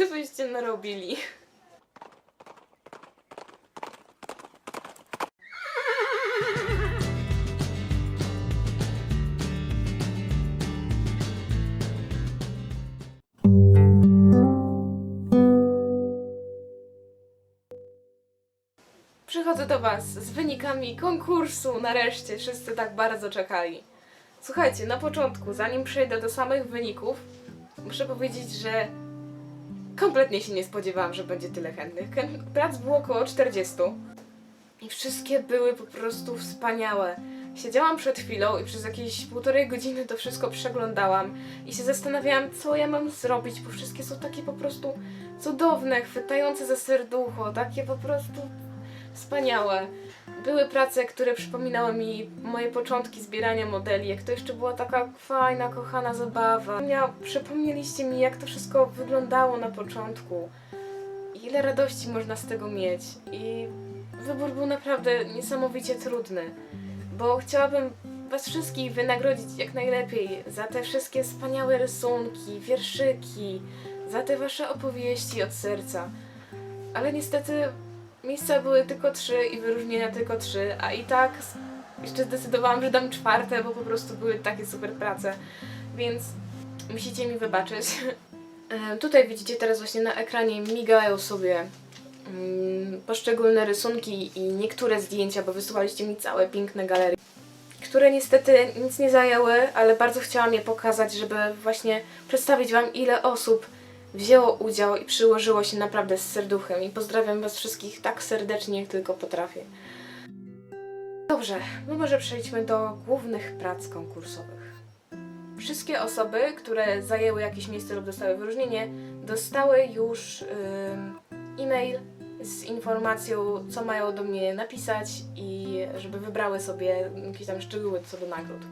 ty byście narobili? Przychodzę do Was z wynikami konkursu. Nareszcie wszyscy tak bardzo czekali. Słuchajcie, na początku, zanim przejdę do samych wyników, muszę powiedzieć, że kompletnie się nie spodziewałam, że będzie tyle chętnych. Chę- Prac było około 40 i wszystkie były po prostu wspaniałe. Siedziałam przed chwilą i przez jakieś półtorej godziny to wszystko przeglądałam i się zastanawiałam, co ja mam zrobić, bo wszystkie są takie po prostu cudowne, chwytające za serducho, takie po prostu wspaniałe. Były prace, które przypominały mi moje początki zbierania modeli, jak to jeszcze była taka fajna, kochana zabawa. Przypomnieliście mi, jak to wszystko wyglądało na początku. Ile radości można z tego mieć. I wybór był naprawdę niesamowicie trudny, bo chciałabym Was wszystkich wynagrodzić jak najlepiej za te wszystkie wspaniałe rysunki, wierszyki, za te Wasze opowieści od serca. Ale niestety Miejsca były tylko trzy i wyróżnienia tylko trzy, a i tak jeszcze zdecydowałam, że dam czwarte, bo po prostu były takie super prace, więc musicie mi wybaczyć. Tutaj widzicie teraz właśnie na ekranie migają sobie mm, poszczególne rysunki i niektóre zdjęcia, bo wysyłaliście mi całe piękne galerie, które niestety nic nie zajęły, ale bardzo chciałam je pokazać, żeby właśnie przedstawić Wam ile osób wzięło udział i przyłożyło się naprawdę z serduchem i pozdrawiam Was wszystkich tak serdecznie, jak tylko potrafię. Dobrze, no może przejdźmy do głównych prac konkursowych. Wszystkie osoby, które zajęły jakieś miejsce lub dostały wyróżnienie, dostały już ym, e-mail z informacją, co mają do mnie napisać i żeby wybrały sobie jakieś tam szczegóły co do nagród.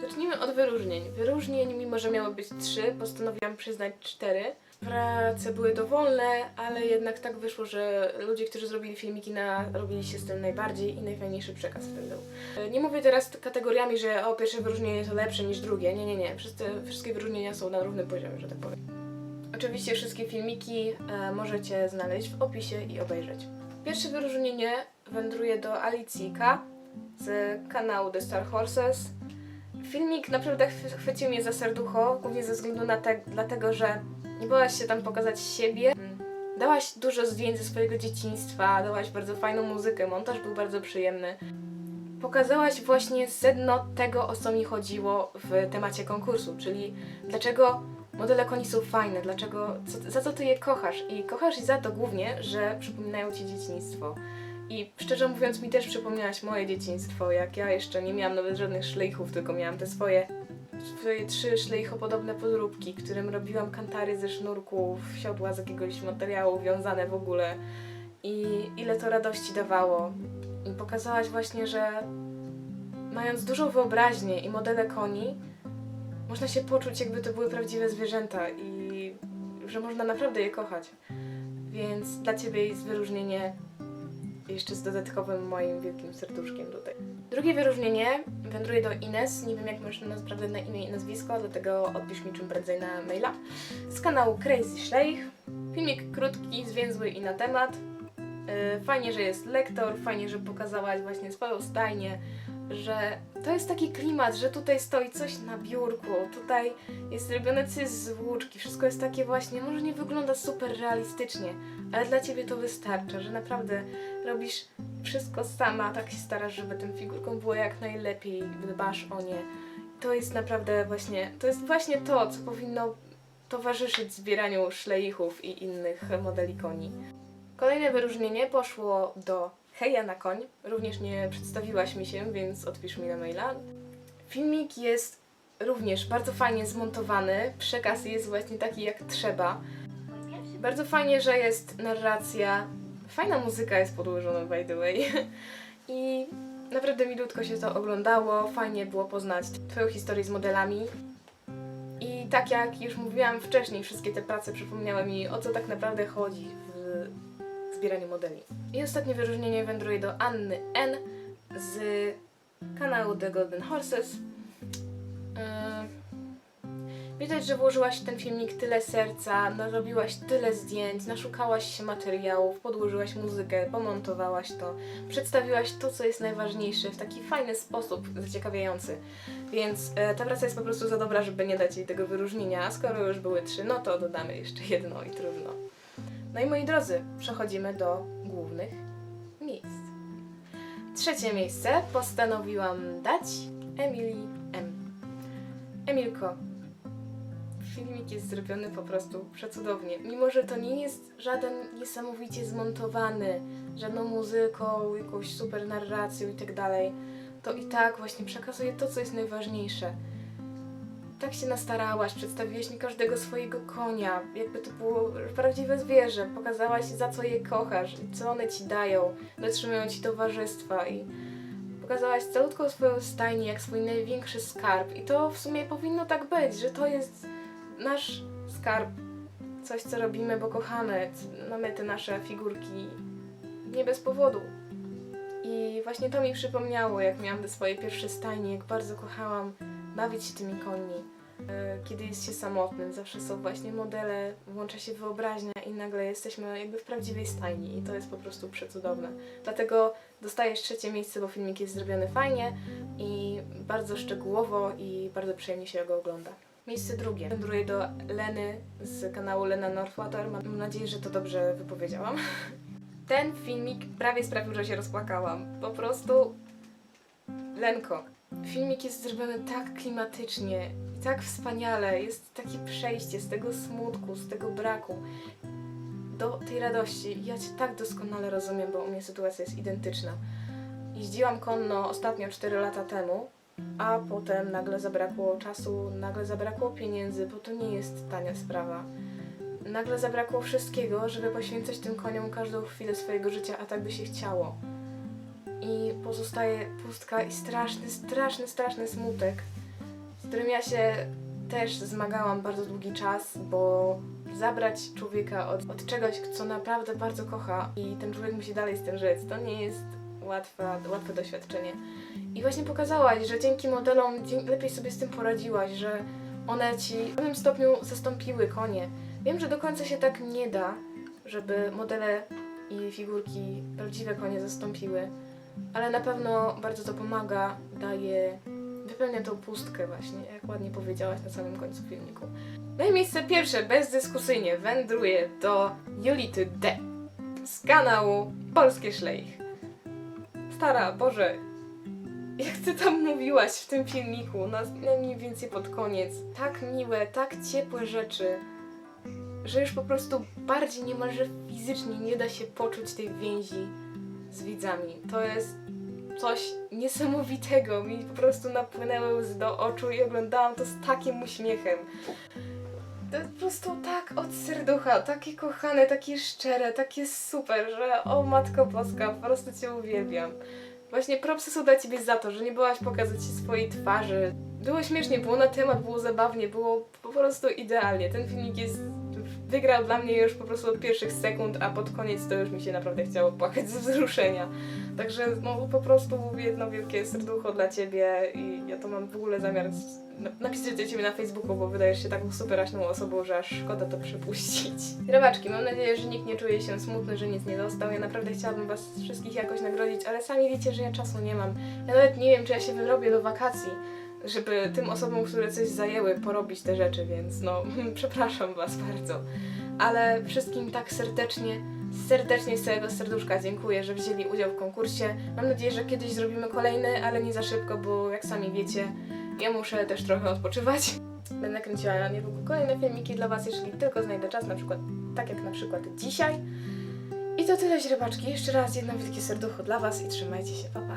Zacznijmy od wyróżnień. Wyróżnień, mimo że miało być trzy, postanowiłam przyznać cztery. Prace były dowolne, ale jednak tak wyszło, że ludzie, którzy zrobili filmiki, narobili się z tym najbardziej i najfajniejszy przekaz w. E, Nie mówię teraz kategoriami, że o, pierwsze wyróżnienie to lepsze niż drugie. Nie, nie, nie. Wszyscy, wszystkie wyróżnienia są na równym poziomie, że tak powiem. Oczywiście wszystkie filmiki e, możecie znaleźć w opisie i obejrzeć. Pierwsze wyróżnienie wędruje do Alicji K. z kanału The Star Horses. Filmik naprawdę chwy- chwycił mnie za serducho, głównie ze względu na te, dlatego, że nie bałaś się tam pokazać siebie. Dałaś dużo zdjęć ze swojego dzieciństwa, dałaś bardzo fajną muzykę, montaż był bardzo przyjemny. Pokazałaś właśnie sedno tego, o co mi chodziło w temacie konkursu, czyli dlaczego modele koni są fajne, dlaczego, co, za co ty je kochasz. I kochasz je za to głównie, że przypominają ci dzieciństwo. I szczerze mówiąc, mi też przypomniałaś moje dzieciństwo, jak ja jeszcze nie miałam nawet żadnych szlejchów, tylko miałam te swoje, swoje trzy szlejchopodobne podróbki, którym robiłam kantary ze sznurków, siodła z jakiegoś materiału wiązane w ogóle. I ile to radości dawało. I pokazałaś właśnie, że mając dużą wyobraźnię i modele koni, można się poczuć, jakby to były prawdziwe zwierzęta i że można naprawdę je kochać. Więc dla Ciebie jest wyróżnienie jeszcze z dodatkowym moim wielkim serduszkiem tutaj. Drugie wyróżnienie wędruje do Ines. Nie wiem, jak masz naprawdę na imię i nazwisko, dlatego odpisz mi czym prędzej na maila. Z kanału Crazy Schleich. Filmik krótki, zwięzły i na temat. Yy, Fajnie, że jest lektor, fajnie, że pokazałaś właśnie swoją stajnię, że to jest taki klimat, że tutaj stoi coś na biurku, tutaj jest robione coś z włóczki, wszystko jest takie właśnie, może nie wygląda super realistycznie, ale dla Ciebie to wystarcza, że naprawdę robisz wszystko sama, tak się starasz, żeby tym figurkom było jak najlepiej, dbasz o nie. To jest naprawdę właśnie, to jest właśnie to, co powinno towarzyszyć zbieraniu szleichów i innych modeli koni. Kolejne wyróżnienie poszło do Heja na koń. Również nie przedstawiłaś mi się, więc odpisz mi na maila. Filmik jest również bardzo fajnie zmontowany. Przekaz jest właśnie taki jak trzeba. Bardzo fajnie, że jest narracja. Fajna muzyka jest podłożona, by the way. I naprawdę milutko się to oglądało. Fajnie było poznać Twoją historię z modelami. I tak jak już mówiłam wcześniej, wszystkie te prace przypomniały mi, o co tak naprawdę chodzi zbieraniu modeli. I ostatnie wyróżnienie wędruje do Anny N. z kanału The Golden Horses. Yy, Widać, że włożyłaś w ten filmik tyle serca, narobiłaś tyle zdjęć, naszukałaś się materiałów, podłożyłaś muzykę, pomontowałaś to, przedstawiłaś to, co jest najważniejsze w taki fajny sposób, zaciekawiający. Więc e, ta praca jest po prostu za dobra, żeby nie dać jej tego wyróżnienia, a skoro już były trzy, no to dodamy jeszcze jedno i trudno. No i moi drodzy, przechodzimy do głównych miejsc. Trzecie miejsce postanowiłam dać Emilii M. Emilko, filmik jest zrobiony po prostu przecudownie. Mimo, że to nie jest żaden niesamowicie zmontowany, żadną muzyką, jakąś super narracją i tak dalej, to i tak właśnie przekazuje to, co jest najważniejsze. Tak się nastarałaś, przedstawiłaś mi każdego swojego konia, jakby to było prawdziwe zwierzę, pokazałaś za co je kochasz i co one ci dają, dotrzymują ci towarzystwa i pokazałaś calutką swoją stajnię jak swój największy skarb. I to w sumie powinno tak być, że to jest nasz skarb, coś co robimy, bo kochamy, mamy te nasze figurki nie bez powodu. I właśnie to mi przypomniało, jak miałam te swoje pierwsze stajnie, jak bardzo kochałam bawić się tymi końmi. E, Kiedy jest się samotnym, zawsze są właśnie modele, włącza się wyobraźnia i nagle jesteśmy jakby w prawdziwej stajni i to jest po prostu przecudowne. Dlatego dostajesz trzecie miejsce, bo filmik jest zrobiony fajnie i bardzo szczegółowo i bardzo przyjemnie się go ogląda. Miejsce drugie. Wędruję do Leny z kanału Lena Northwater. Mam nadzieję, że to dobrze wypowiedziałam. Ten filmik prawie sprawił, że się rozpłakałam. Po prostu Lenko, filmik jest zrobiony tak klimatycznie i tak wspaniale. Jest takie przejście z tego smutku, z tego braku do tej radości. Ja Cię tak doskonale rozumiem, bo u mnie sytuacja jest identyczna. Jeździłam konno ostatnio 4 lata temu, a potem nagle zabrakło czasu, nagle zabrakło pieniędzy, bo to nie jest tania sprawa. Nagle zabrakło wszystkiego, żeby poświęcać tym koniom każdą chwilę swojego życia, a tak by się chciało. I pozostaje pustka i straszny, straszny, straszny smutek, z którym ja się też zmagałam bardzo długi czas, bo zabrać człowieka od, od czegoś, co naprawdę bardzo kocha i ten człowiek musi dalej z tym żyć, to nie jest łatwe, łatwe doświadczenie. I właśnie pokazałaś, że dzięki modelom lepiej sobie z tym poradziłaś, że one ci w pewnym stopniu zastąpiły konie. Wiem, że do końca się tak nie da, żeby modele i figurki prawdziwe konie zastąpiły, ale na pewno bardzo to pomaga, daje, wypełnia tą pustkę właśnie, jak ładnie powiedziałaś na samym końcu filmiku. No i miejsce pierwsze, bezdyskusyjnie, wędruje do Julity D z kanału Polskie Szleich. Stara, Boże, jak ty tam mówiłaś w tym filmiku, na, na mniej więcej pod koniec, tak miłe, tak ciepłe rzeczy, że już po prostu bardziej niemalże fizycznie nie da się poczuć tej więzi z widzami. To jest coś niesamowitego. Mi po prostu napłynęły łzy do oczu i oglądałam to z takim uśmiechem. To po prostu tak od serducha, takie kochane, takie szczere, takie super, że o Matko Boska, po prostu Cię uwielbiam. Właśnie propsy są dla Ciebie za to, że nie byłaś pokazać swojej twarzy. Było śmiesznie, było na temat, było zabawnie, było po prostu idealnie. Ten filmik jest... wygrał dla mnie już po prostu od pierwszych sekund, a pod koniec to już mi się naprawdę chciało płakać ze wzruszenia. Także no po prostu jedno wielkie serducho dla Ciebie i ja to mam w ogóle zamiar napisać do Ciebie na Facebooku, bo wydajesz się taką superaśną osobą, że aż szkoda to przepuścić. Rybaczki, mam nadzieję, że nikt nie czuje się smutny, że nic nie dostał. Ja naprawdę chciałabym Was wszystkich jakoś nagrodzić, ale sami wiecie, że ja czasu nie mam. Ja nawet nie wiem, czy ja się wyrobię do wakacji, żeby tym osobom, które coś zajęły, porobić te rzeczy, więc no, przepraszam Was bardzo. Ale wszystkim tak serdecznie, serdecznie z całego serduszka dziękuję, że wzięli udział w konkursie. Mam nadzieję, że kiedyś zrobimy kolejny, ale nie za szybko, bo jak sami wiecie, ja muszę też trochę odpoczywać. Będę kręciła niedługo kolejne filmiki dla Was, jeżeli tylko znajdę czas, na przykład tak jak na przykład dzisiaj. I to tyle źrebaczki. Jeszcze raz jedno wielkie serducho dla Was i trzymajcie się, pa pa.